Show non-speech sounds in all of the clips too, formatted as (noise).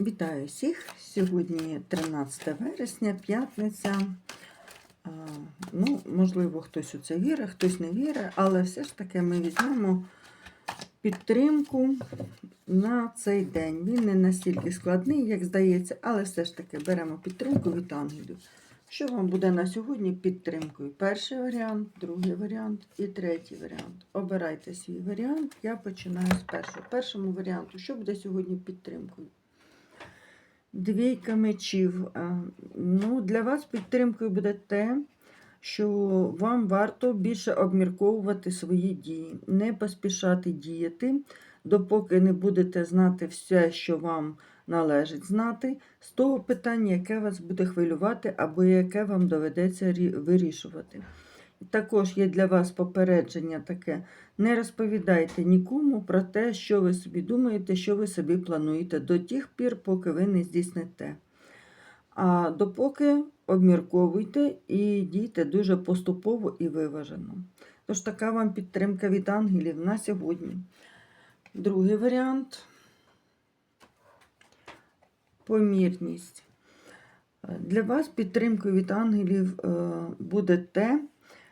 Вітаю всіх! Сьогодні 13 вересня, п'ятниця. Ну, можливо, хтось у це вірить, хтось не вірить, але все ж таки ми візьмемо підтримку на цей день. Він не настільки складний, як здається, але все ж таки беремо підтримку від ангелів. Що вам буде на сьогодні підтримкою? Перший варіант, другий варіант і третій варіант. Обирайте свій варіант. Я починаю з першого. Першому варіанту, що буде сьогодні підтримкою? Двійка мечів. Ну, для вас підтримкою буде те, що вам варто більше обмірковувати свої дії, не поспішати діяти, допоки не будете знати все, що вам належить знати, з того питання, яке вас буде хвилювати, або яке вам доведеться вирішувати. Також є для вас попередження таке: не розповідайте нікому про те, що ви собі думаєте, що ви собі плануєте до тих пір, поки ви не здійсните. А допоки обмірковуйте і дійте дуже поступово і виважено. Тож така вам підтримка від ангелів на сьогодні. Другий варіант помірність. Для вас підтримкою від ангелів е, буде те,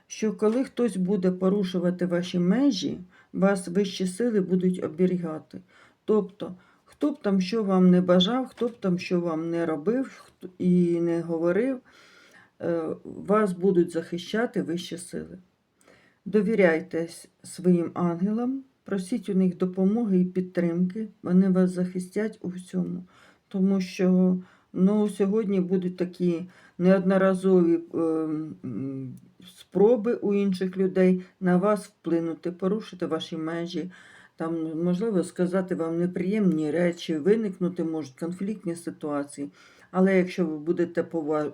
що коли хтось буде порушувати ваші межі, вас вищі сили будуть оберігати. Тобто, хто б там що вам не бажав, хто б там що вам не робив і не говорив, е, вас будуть захищати вищі сили. Довіряйте своїм ангелам, просіть у них допомоги і підтримки, вони вас захистять у всьому. Тому що ну, сьогодні будуть такі неодноразові е, спроби у інших людей на вас вплинути, порушити ваші межі, там, можливо, сказати вам неприємні речі, виникнути можуть конфліктні ситуації. Але якщо ви будете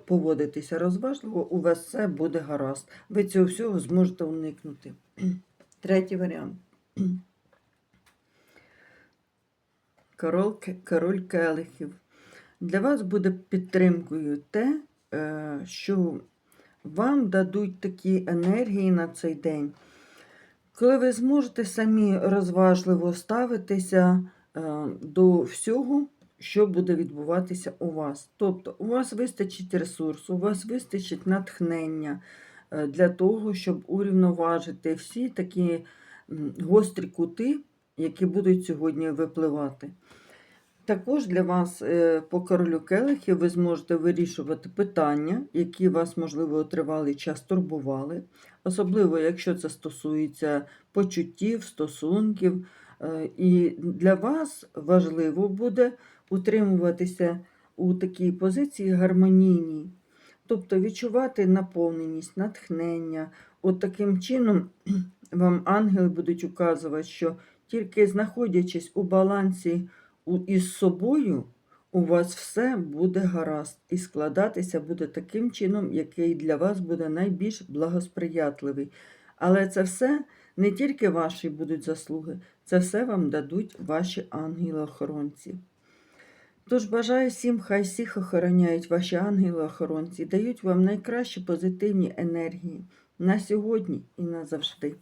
поводитися розважливо, у вас все буде гаразд. Ви цього всього зможете уникнути. (clears throat) Третій варіант. (clears throat) Король, король келихів. Для вас буде підтримкою те, е, що вам дадуть такі енергії на цей день, коли ви зможете самі розважливо ставитися е, до всього, що буде відбуватися у вас. Тобто, у вас вистачить ресурсу, у вас вистачить натхнення е, для того, щоб урівноважити всі такі гострі кути, які будуть сьогодні випливати. Також для вас е, по королю келихів ви зможете вирішувати питання, які вас, можливо, тривалий час турбували, особливо якщо це стосується почуттів, стосунків. Е, І для вас важливо буде утримуватися у такій позиції гармонійній, тобто відчувати наповненість, натхнення. От таким чином (clears throat) вам ангели будуть указувати, що тільки знаходячись у балансі із собою, у вас все буде гаразд і складатися буде таким чином, який для вас буде найбільш благосприятливий. Але це все не тільки ваші будуть заслуги, це все вам дадуть ваші ангели-охоронці. Тож бажаю всім, хай всіх охороняють ваші ангели-охоронці, дають вам найкращі позитивні енергії на сьогодні і назавжди.